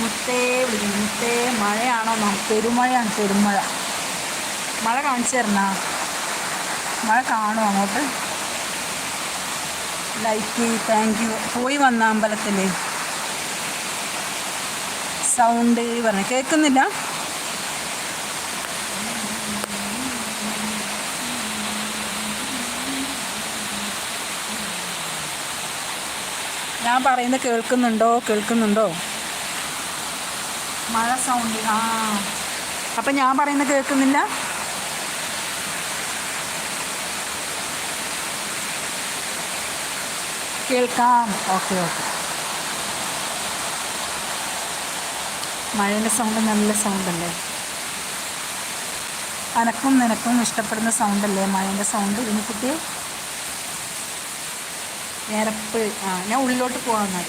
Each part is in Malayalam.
മുത്തേ വിളിക്കുന്നു മുത്തേ. മഴയാണോ നാം? പെരുമഴയാണ് പെരുമഴ. മഴ കാണിച്ചു തരണ? മഴ കാണുമോ അങ്ങോട്ട്? ലൈക്ക് താങ്ക് യു പോയി വന്ന അമ്പലത്തിൽ സൗണ്ട് പറഞ്ഞു കേൾക്കുന്നില്ല? ഞാൻ പറയുന്നത് കേൾക്കുന്നുണ്ടോ? കേൾക്കുന്നുണ്ടോ? മഴ സൗണ്ട് ആ. അപ്പം ഞാൻ പറയുന്നത് കേൾക്കുന്നില്ല? കേൾക്കാം. Okay okay. മഴയുടെ സൗണ്ട് നല്ല സൗണ്ടല്ലേ അനക്കും നിനക്കും ഇഷ്ടപ്പെടുന്ന സൗണ്ടല്ലേ മഴേന്റെ സൗണ്ട് ഇനി നേരപ്പ്. ആ ഞാൻ ഉള്ളിലോട്ട് പോകാമെന്നാൽ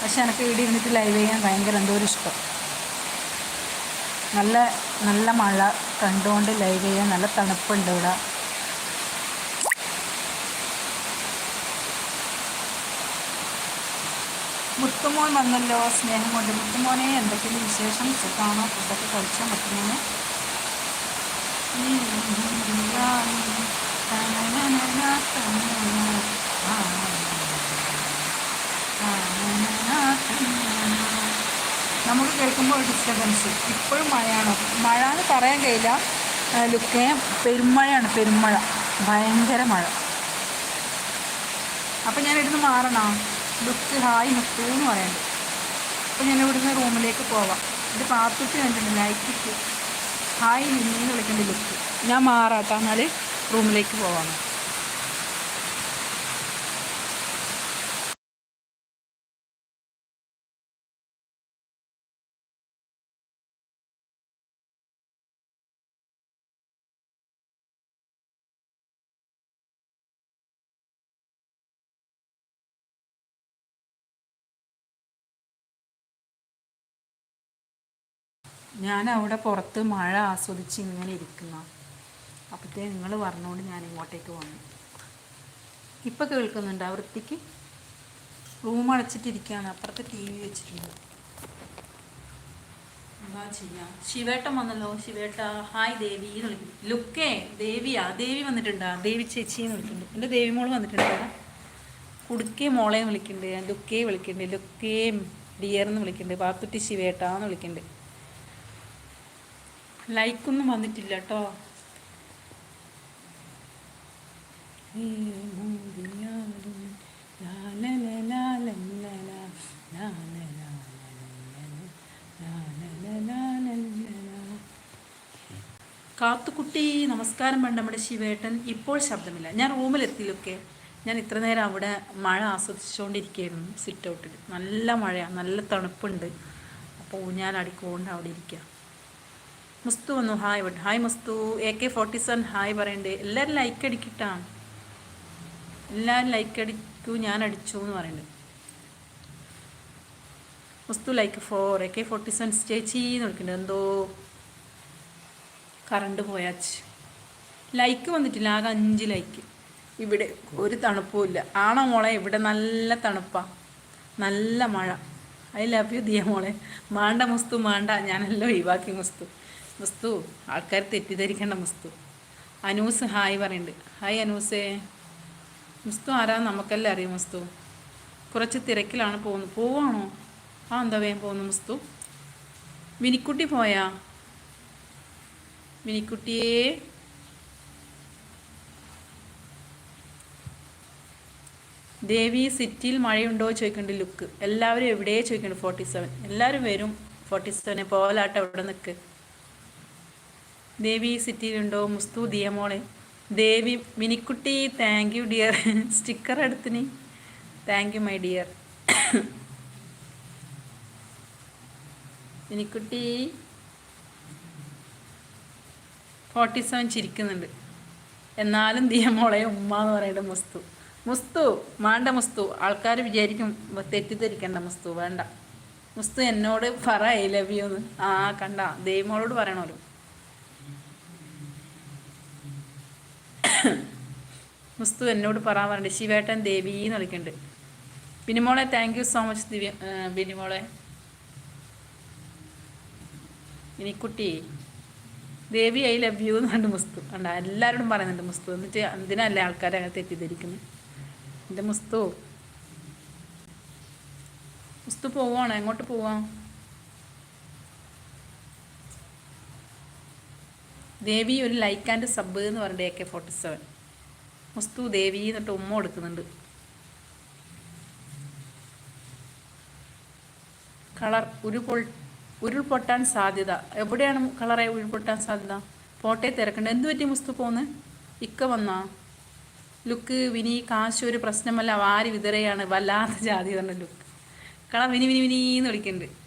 പക്ഷെ എനിക്ക് ഇവിടെ ഇരുന്നിട്ട് ലൈവ് ചെയ്യാൻ ഭയങ്കര എന്തോ ഒരു ഇഷ്ടം. നല്ല നല്ല മഴ കണ്ടുകൊണ്ട് ലൈവ് ചെയ്യാൻ നല്ല തണുപ്പുണ്ട് ഇവിടെ. മുത്തുമോൻ വന്നല്ലോ സ്നേഹം കൊണ്ട്. മുത്തുമോനെ എന്തൊക്കെയാണ് വിശേഷം? സുഖമാണോ? ഫുഡൊക്കെ കഴിച്ചാൽ മുത്തുമോനെ? നമുക്ക് കേൾക്കുമ്പോൾ ഒരു ഡിസ്റ്റർബൻസ് ഇപ്പോഴും മഴയാണ്? മഴ എന്ന് പറയാൻ കഴിയില്ല. ലുക്കേ പെരുമഴയാണ് പെരുമഴ. ഭയങ്കര മഴ. അപ്പം ഞാൻ ഇവിടുന്ന് മാറണം? ലുക്ക് ഹായ് മുത്തു എന്ന് പറയണ്ട്. അപ്പം ഞാൻ ഇവിടുന്ന് റൂമിലേക്ക് പോവാം. ഇത് പാത്തുട്ടി കണ്ടിട്ടുണ്ട് ലൈറ്റിട്ട് ഹായ് നിന്നീന്ന് വിളിക്കേണ്ട ലുക്ക്. ഞാൻ എന്നാൽ റൂമിലേക്ക് പോവാം. ഞാൻ അവിടെ പുറത്ത് മഴ ആസ്വദിച്ച് ഇങ്ങനെ ഇരിക്കുന്ന. അപ്പോഴത്തേ നിങ്ങൾ പറഞ്ഞുകൊണ്ട് ഞാൻ ഇങ്ങോട്ടേക്ക് വന്നു. ഇപ്പം കേൾക്കുന്നുണ്ട് ആ വൃത്തിക്ക്? റൂം അടച്ചിട്ടിരിക്കുകയാണ് അപ്പുറത്ത് ടി വി വെച്ചിട്ടുണ്ട്. എന്താ ചെയ്യാം? ശിവേട്ടൻ വന്നല്ലോ. ശിവേട്ട ഹായ് ദേവി എന്ന് ലുക്കേ ദേവിയാ. ദേവി വന്നിട്ടുണ്ടാ? ദേവി ചേച്ചി എന്ന് വിളിക്കുന്നുണ്ട് എന്റെ ദേവി മോൾ വന്നിട്ടുണ്ടാ? കുടുക്കേ മോളെ വിളിക്കുന്നുണ്ട്. ലുക്കേ വിളിക്കുന്നുണ്ട്. ലുക്കേ ഡിയർ എന്ന് വിളിക്കുന്നുണ്ട്. പാത്തുട്ടി ശിവേട്ട എന്ന് വിളിക്കുന്നുണ്ട്. ലൈക്കൊന്നും വന്നിട്ടില്ല കേട്ടോ കാത്തുക്കുട്ടി നമസ്കാരം വേണ്ട നമ്മുടെ ശിവേട്ടൻ ഇപ്പോൾ ശബ്ദമില്ല ഞാൻ റൂമിലെത്തിയിലൊക്കെ ഞാൻ ഇത്ര നേരം അവിടെ മഴ ആസ്വദിച്ചുകൊണ്ടിരിക്കുകയായിരുന്നു സിറ്റ് ഔട്ടിൽ നല്ല മഴയാണ് നല്ല തണുപ്പുണ്ട് അപ്പോൾ ഞാൻ അടിക്കൊണ്ട് അവിടെ ഇരിക്കുക മുസ്തു വന്നു hi what hi Mustu. A K forty seven hi പറയണ്ടേ. എല്ലാവരും ലൈക്ക് അടിക്കട്ടാ. എല്ലാവരും ലൈക്ക് അടിക്കൂ ഞാൻ അടിച്ചു എന്ന് പറയുന്നുണ്ട് Mustu like four A K forty seven ചേച്ചി എന്ന് വിളിക്കുന്നുണ്ട് എന്തോ കറണ്ട് പോയാച്ച്. ലൈക്ക് വന്നിട്ടില്ല ആകെ അഞ്ച് ലൈക്ക് ഇവിടെ ഒരു തണുപ്പും ഇല്ല. ആണോ മോളെ? ഇവിടെ നല്ല തണുപ്പാണ് നല്ല മഴ. ഐ ലവ് യു ദിയ മോളെ. മാണ്ട മുസ്തു മാണ്ട. ഞാനല്ലോ ഒഴിവാക്കി മുസ്തു. മുസ്തു ആൾക്കാർ തെറ്റിദ്ധരിക്കേണ്ട മുസ്തു അനൂസ് ഹായ് പറയുന്നുണ്ട് ഹായ് അനൂസേ. മുസ്തു ആരാ? നമുക്കെല്ലാം അറിയാം മുസ്തു കുറച്ച് തിരക്കിലാണ് പോകുന്നത് പോവാണോ? ആ എന്താ വേഗം പോകുന്നു മുസ്തു മിനിക്കുട്ടി പോയാ? മിനിക്കുട്ടിയെ. ദേവി സിറ്റിയിൽ മഴയുണ്ടോ ചോദിക്കുന്നുണ്ട് ലുക്ക്. എല്ലാവരും എവിടെയേ ചോദിക്കുന്നുണ്ട് ഫോർട്ടി സെവൻ. എല്ലാവരും വരും. ഫോർട്ടി സെവനെ പോലാട്ടെ അവിടെ നിൽക്ക് ദേവി സിറ്റിയിലുണ്ടോ? Musthu ദിയമോളെ Devi Minikutty thank you dear sticker എടുത്തിന് thank you my dear Minikutty forty seven ചിരിക്കുന്നുണ്ട്. എന്നാലും ദിയമോളെ ഉമ്മ എന്ന് പറയുന്നത് മുസ്തു. മുസ്തു വേണ്ട മുസ്തു. ആൾക്കാർ വിചാരിക്കും തെറ്റിദ്ധരിക്കണ്ട മുസ്തു വേണ്ട. മുസ്തു എന്നോട് പറ ഐ ലവ് യു എന്ന്. ആ കണ്ട. ദൈവമോളോട് പറയണമല്ലോ മുസ്തു എന്നോട് പറയാൻ പറഞ്ഞിട്ട് ശിവേട്ടൻ ദേവി എന്ന് വിളിക്കുന്നുണ്ട് ബിനിമോളെ thank you so much Divya ബിനിമോളെ. ഇനി കുട്ടി ദേവി ഐ ലവ് യു എന്ന് കണ്ട് മുസ്തു ഉണ്ട് എല്ലാവരോടും പറയുന്നുണ്ട് മുസ്തു. എന്നിട്ട് എന്തിനല്ലേ ആൾക്കാരെ തെറ്റിദ്ധരിക്കുന്നത് എന്റെ മുസ്തു? മുസ്തു പോവാണോ? എങ്ങോട്ട് പോവാം? ദേവി ഒരു ലൈക്ക് ആൻഡ് സബ് എന്ന് പറഞ്ഞിട്ട് A K forty seven Mustu Devi എന്നിട്ട് ഉമ്മ കൊടുക്കുന്നുണ്ട്. കളർ ഉരുപൊൾ ഉരുൾപൊട്ടാൻ സാധ്യത. എവിടെയാണ് കളറെ ഉരുൾപൊട്ടാൻ സാധ്യത? പോട്ടെ തിരക്കണ്ട. എന്ത് പറ്റി മുസ്തു പോന്ന്? ഇക്ക വന്നാ? ലുക്ക് വിനി കാശ് ഒരു പ്രശ്നമല്ല. വാരി വിതറയാണ്. വല്ലാത്ത ജാതി തന്നെ ലുക്ക്. കള വിനി വിനി വിനീന്ന് വിളിക്കുന്നുണ്ട്